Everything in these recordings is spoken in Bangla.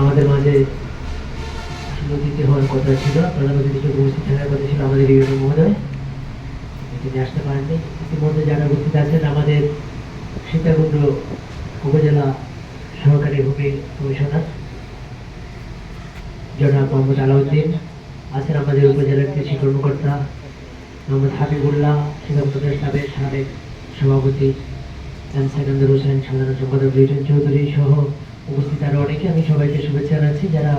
আমাদের মাঝে অতিথি হওয়ার কথা ছিল। প্রধান অতিথি হিসেবে উপস্থিত থাকার কথা ছিল আমাদের ইউনো মহোদয়। তিনি আসতে পারেননি। ইতিমধ্যে যারা উপস্থিত আছেন, আমাদের সীতাকুণ্ড উপজেলা সহকারী ভূমি কমিশনার জনাব মোহাম্মদ আলাউদ্দিন, আছেন আমাদের উপজেলার কৃষি কর্মকর্তা মোহাম্মদ হাবিবুল্লাহ, সীতাকুণ্ড ক্লাবের সাবেক সভাপতি এম সেকান্দার হোসেন, সাধারণ সম্পাদক রিটন চৌধুরী সহ উপস্থিত আরও অনেকে। আমি সবাইকে শুভেচ্ছা জানাচ্ছি। যারা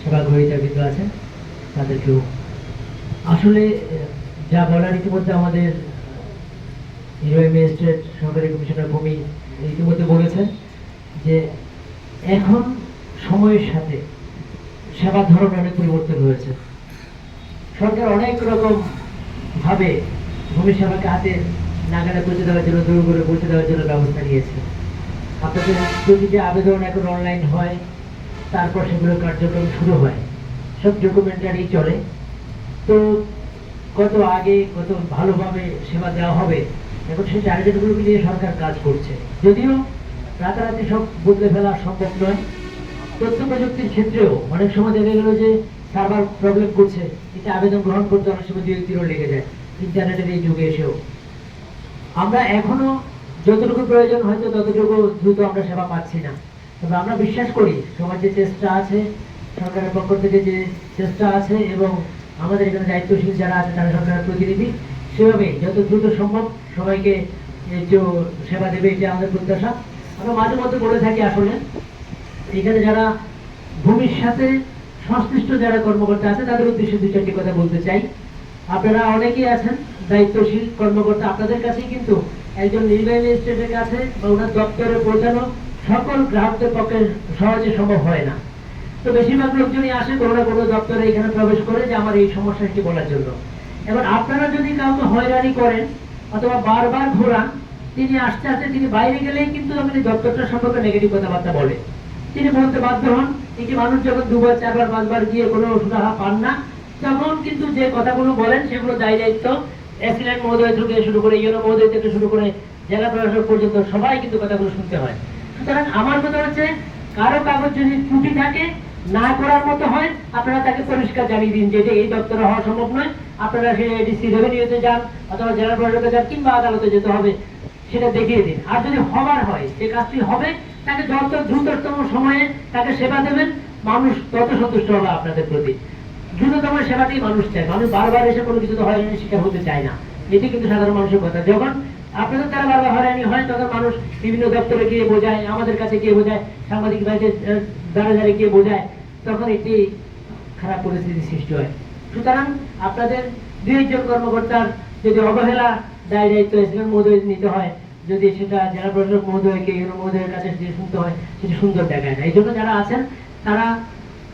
সেবা বিন্দু আছেন, তাদেরকেও। আসলে যা বলার ইতিমধ্যে আমাদের হিরোই ম্যাজিস্ট্রেট সহকারী কমিশনার ভূমি ইতিমধ্যে বলেছেন যে এখন সময়ের সাথে সেবার ধরন অনেক পরিবর্তন হয়েছে। সরকার অনেক রকম ভাবে ভূমি সেবাকে হাতে নাগালে পৌঁছে দেওয়ার জন্য, দূর করে পৌঁছে দেওয়ার জন্য ব্যবস্থা নিয়েছে। আপনাদের প্রতিটি আবেদন এখন অনলাইন হয়, তারপর সেগুলো কার্যক্রম শুরু হয়, সব ডকুমেন্টারি চলে। তো কত আগে কত ভালোভাবে সেবা দেওয়া হবে, এখন সেই টার্গেটগুলোকে নিয়ে সরকার কাজ করছে। যদিও রাতারাতি সব বদলে ফেলা সম্ভব নয়, তথ্য প্রযুক্তির ক্ষেত্রেও অনেক সময় দেখা গেল যে সার্ভার প্রবলেম করছে এটা আবেদন গ্রহণ করতে অনেক সময় দুই তিনও লেগে যায় ইন্টারনেটের এই যুগে এসেও। আমরা এখনও যতটুকু প্রয়োজন হয়তো ততটুকু দ্রুত আমরা সেবা পাচ্ছি না। তবে আমরা বিশ্বাস করি, সবার যে চেষ্টা আছে, সরকারের পক্ষ থেকে যে চেষ্টা আছে এবং আমাদের এখানে দায়িত্বশীল যারা আছে, তারা সরকারের প্রতিনিধি, সেভাবে যত দ্রুত সম্ভব সবাইকে সেবা দেবে এটা আমাদের প্রত্যাশা। আমরা মাঝে মধ্যে বলে থাকি আসলে, এখানে যারা ভূমির সাথে সংশ্লিষ্ট যারা কর্মকর্তা আছে, তাদের উদ্দেশ্যে দু চারটি কথা বলতে চাই। আপনারা অনেকেই আছেন দায়িত্বশীল কর্মকর্তা, আপনাদের কাছেই কিন্তু একজন নির্বাহী ম্যাজিস্ট্রেটের কাছে বা ওনার দপ্তরে পৌঁছানো সকল গ্রাহকদের পক্ষে সহজে সম্ভব হয় না। তো বেশিরভাগ লোকজনই আসে, কোনো না কোনো দপ্তরে এখানে প্রবেশ করে যে আমার এই সমস্যাটি বলার জন্য। এবার আপনারা যদি কাউকে হয়রানি করেন অথবা বারবার ঘোরান, তিনি আস্তে আস্তে, তিনি বাইরে গেলেই কিন্তু আপনি দপ্তরটা সম্পর্কে নেগেটিভ কথাবার্তা বলে তিনি বলতে বাধ্য হন এই যে মানুষ যখন দুবার, চারবার, পাঁচবার গিয়ে কোনো সুরাহা পান না, তখন কিন্তু যে কথাগুলো বলেন সেগুলো দায় দায়িত্ব অ্যাসিডেন্ট মহোদয় থেকে শুরু করে ইউনো মহোদয় থেকে শুরু করে জেলা প্রশাসক পর্যন্ত সবাই কিন্তু কথাগুলো শুনতে হয়। সুতরাং আমার কথা হচ্ছে, কারও কাগজ যদি ত্রুটি থাকে, না করার মতো হয়, আপনারা তাকে পরিষ্কার জানিয়ে দিন যে এই দপ্তরে হওয়া সম্ভব নয়। আপনারা সে ডিসি রেভিনিউতে যান অথবা জেলা প্রশাসকে যান কিংবা আদালতে যেতে হবে, সেটা দেখিয়ে দিন। আর যদি হবার হয়, যে কাজটি হবে, তাকে যত দ্রুততম সময়ে তাকে সেবা দেবেন, মানুষ তত সন্তুষ্ট হবে আপনাদের প্রতি। দ্রুততম সেবাটি মানুষ চায়। মানুষ বারবার এসে কোনো কিছু হয়রানির শিকার হতে চায় না। এটি কিন্তু সাধারণ মানুষের কথা। যখন আপনাদের দ্বারা বারবার হয়রানি হয় তখন মানুষ বিভিন্ন দপ্তরে গিয়ে বোঝায় আমাদের কাছে গিয়ে বোঝায় সাংবাদিক আহ, দ্বারা দ্বারা গিয়ে বোঝায় তখন একটি খারাপ পরিস্থিতি সৃষ্টি হয়। সুতরাং আপনাদের দুই একজন কর্মকর্তার যদি অবহেলা দায় দায়িত্ব এসিডেন্ট মহোদয় নিতে হয় যদি সেটা জেলা প্রশাসক মহোদয়কে মহোদয়ের কাছে শুনতে হয় সেটা সুন্দর দেখায় না। এই জন্য যারা আছেন তারা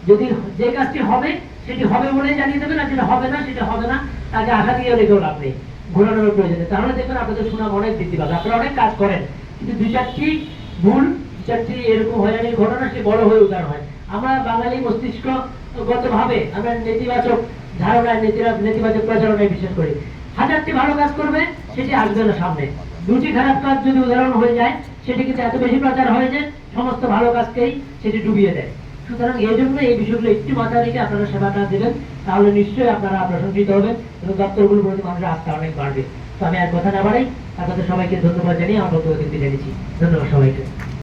যদি যে কাজটি হবে, সেটি হবে বলে জানিয়ে দেবেন, আর যেটা হবে না, সেটা হবে না, তাকে আশা দিয়ে রেখেও লাভ নেই। ঘোরানোর প্রয়োজন। তাহলে দেখবেন আপনাদের সুনাম অনেক বৃদ্ধি পাবে। আপনারা অনেক কাজ করেন, কিন্তু দুই চারটি ভুল দু চারটি এরকম হয়রানির ঘটনা, সে বড় হয়ে উদাহরণ হয়। আমরা বাঙালি মস্তিষ্কগত ভাবে আমরা নেতিবাচক ধারণায় নেতিবাচক নেতিবাচক প্রচারণায় বিশ্বাস করি। হাজারটি ভালো কাজ করবে, সেটি আসবে না সামনে। দুটি খারাপ কাজ যদি উদাহরণ হয়ে যায় সেটি কিন্তু এত বেশি প্রচার হয়ে যে সমস্ত ভালো কাজকেই সেটি ডুবিয়ে দেয়। সুতরাং এই জন্য এই বিষয়গুলো একটু মাথায় রেখে আপনারা সেবাটা দেবেন, তাহলে নিশ্চয়ই আপনারা প্রশংসিত হবেন এবং দপ্তরগুলোর প্রতি মানুষের আস্থা অনেক বাড়বে। তো আমি আর কথা না বাড়াই, আপনাদের সবাইকে ধন্যবাদ জানিয়ে আমার বক্তব্য জানিয়েছি ধন্যবাদ সবাইকে।